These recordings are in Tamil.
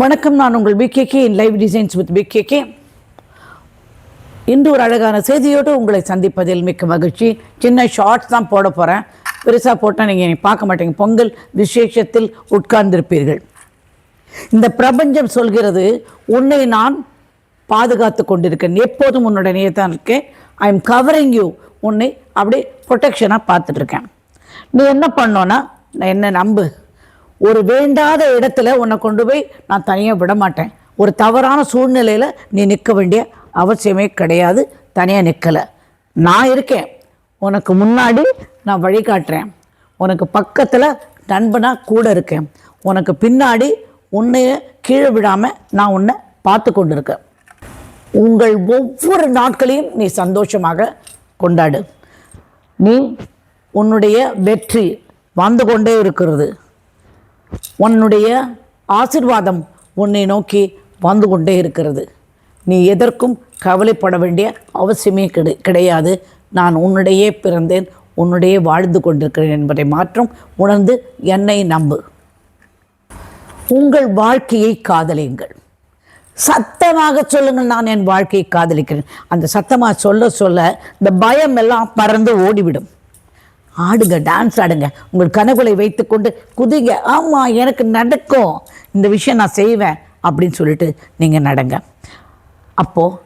வணக்கம் நான் உங்கள் பிகேகே இன் லைவ் டிசைன்ஸ் வித் பிகேகே இன்று ஒரு அழகான செய்தியோடு உங்களை சந்திப்பதில் மிக்க மகிழ்ச்சி. சின்ன ஷார்ட்ஸ் தான் போட போகிறேன் பெருசாக போட்டால் நீங்கள் பார்க்க மாட்டீங்க. பொங்கல் விசேஷத்தில் உட்கார்ந்திருப்பீர்கள். இந்த பிரபஞ்சம் சொல்கிறது உன்னை நான் பாதுகாத்து கொண்டிருக்கேன். எப்போதும் உன்னுடனே தான் இருக்கேன். ஐ எம் கவரிங் யூ உன்னை அப்படியே ப்ரொடெக்ஷனாக பார்த்துட்ருக்கேன் நீ என்ன பண்ணோன்னா நான் என்ன நம்பு? ஒரு வேண்டாத இடத்துல உன்னை கொண்டு போய் நான் தனியாக விட மாட்டேன். ஒரு தவறான சூழ்நிலையில் நீ நிற்க வேண்டிய அவசியமே கிடையாது. தனியாக நிற்கலை நான் இருக்கேன். உனக்கு முன்னாடி நான் வழிகாட்டுறேன் உனக்கு பக்கத்தில் நண்பனாக கூட இருக்கேன். உனக்கு பின்னாடி உன்னைய கீழே விடாமல் நான் உன்னை பார்த்து கொண்டு இருக்கேன் உங்கள் ஒவ்வொரு நாட்களையும் நீ சந்தோஷமாக கொண்டாடு. நீ உன்னுடைய வெற்றி வந்து கொண்டே இருக்கிறது. உன்னுடைய ஆசிர்வாதம் உன்னை நோக்கி வந்து கொண்டே இருக்கிறது. நீ எதற்கும் கவலைப்பட வேண்டிய அவசியமே கிடை கிடையாது. நான் உன்னுடையே பிறந்தேன் உன்னுடையே வாழ்ந்து கொண்டிருக்கிறேன் என்பதை மாற்றம் உணர்ந்து என்னை நம்பு. உங்கள் வாழ்க்கையை காதலியுங்கள். சத்தமாக சொல்லுங்கள் நான் என் வாழ்க்கையை காதலிக்கிறேன். அந்த சத்தமாக சொல்ல சொல்ல இந்த பயம் எல்லாம் பறந்து ஓடிவிடும். ஆடுங்க டான்ஸ் ஆடுங்க. உங்கள் கனவுகளை வைத்துக்கொண்டு குதிங்க. ஆமாம் எனக்கு நடக்கும். இந்த விஷயம் நான் செய்வேன் அப்படின்னு சொல்லிட்டு நீங்கள் நடங்க. அப்போது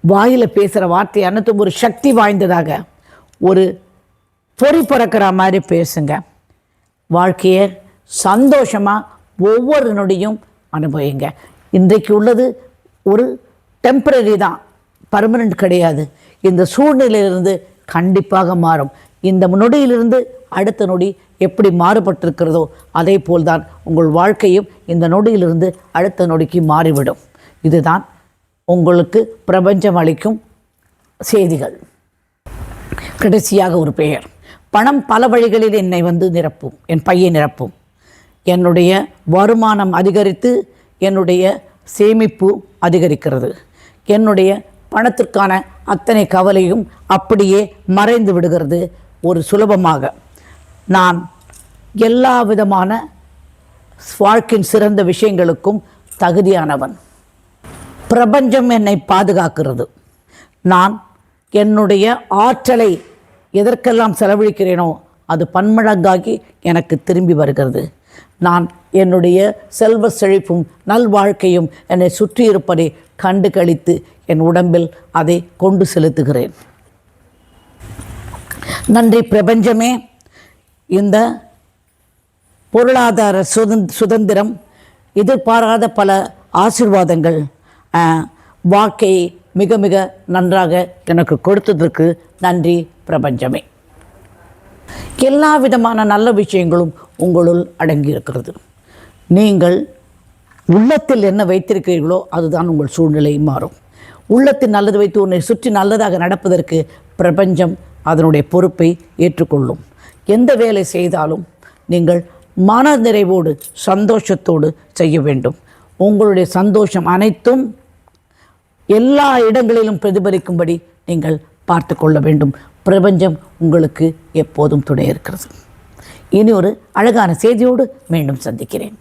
வாயில் பேசுகிற வார்த்தை அனைத்தும் ஒரு சக்தி வாய்ந்ததாக ஒரு பொறி பிறக்கிற மாதிரி பேசுங்க. வாழ்க்கையை சந்தோஷமாக ஒவ்வொரு நொடியும் அனுபவிங்க. இன்றைக்கு உள்ளது ஒரு டெம்பரரி தான். பர்மனண்ட் கிடையாது. இந்த சூழ்நிலையிலிருந்து கண்டிப்பாக மாறும். இந்த நொடியிலிருந்து அடுத்த நொடி எப்படி மாறுபட்டிருக்கிறதோ அதே போல்தான் உங்கள் வாழ்க்கையும் இந்த நொடியிலிருந்து அடுத்த நொடிக்கு மாறிவிடும். இதுதான் உங்களுக்கு பிரபஞ்சம் அளிக்கும் செய்திகள். கடைசியாக ஒரு பெயர். பணம் பல வழிகளில் என்னை வந்து நிரப்பும். என் பையை நிரப்பும். என்னுடைய வருமானம் அதிகரித்து என்னுடைய சேமிப்பு அதிகரிக்கிறது. என்னுடைய பணத்திற்கான அத்தனை கவலையும் அப்படியே மறைந்து விடுகிறது. ஒரு சுலபமாக. நான் எல்லா விதமான வாழ்க்கையின் சிறந்த விஷயங்களுக்கும் தகுதியானவன். பிரபஞ்சம் என்னை பாதுகாக்கிறது. நான் என்னுடைய ஆற்றலை எதற்கெல்லாம் செலவழிக்கிறேனோ அது பன்மடங்காகி எனக்கு திரும்பி வருகிறது. நான் என்னுடைய செல்வ செழிப்பும் நல்வாழ்க்கையும் என்னை சுற்றியிருப்பதை கண்டு கழித்து என் உடம்பில் அதை கொண்டு செலுத்துகிறேன். நன்றி பிரபஞ்சமே. இந்த பொருளாதார சுதந் சுதந்திரம் எதிர்பாராத பல ஆசிர்வாதங்கள் வாக்கை மிக மிக நன்றாக எனக்கு கொடுத்ததற்கு நன்றி பிரபஞ்சமே. எல்லா விதமான நல்ல விஷயங்களும் உங்களுள் அடங்கியிருக்கிறது. நீங்கள் உள்ளத்தில் என்ன வைத்திருக்கிறீர்களோ அதுதான் உங்கள் சூழ்நிலை மாறும். உள்ளத்தில் நல்லது வைத்து உன்னை சுற்றி நல்லதாக நடப்பதற்கு பிரபஞ்சம் அதனுடைய பொறுப்பை ஏற்றுக்கொள்ளும். எந்த வேலை செய்தாலும் நீங்கள் மன நிறைவோடு சந்தோஷத்தோடு செய்ய வேண்டும். உங்களுடைய சந்தோஷம் அனைத்தும் எல்லா இடங்களிலும் பிரதிபலிக்கும்படி நீங்கள் பார்த்து கொள்ள வேண்டும். பிரபஞ்சம் உங்களுக்கு எப்போதும் துணை இருக்கிறது. இனி ஒரு அழகான செய்தியோடு மீண்டும் சந்திக்கிறேன்.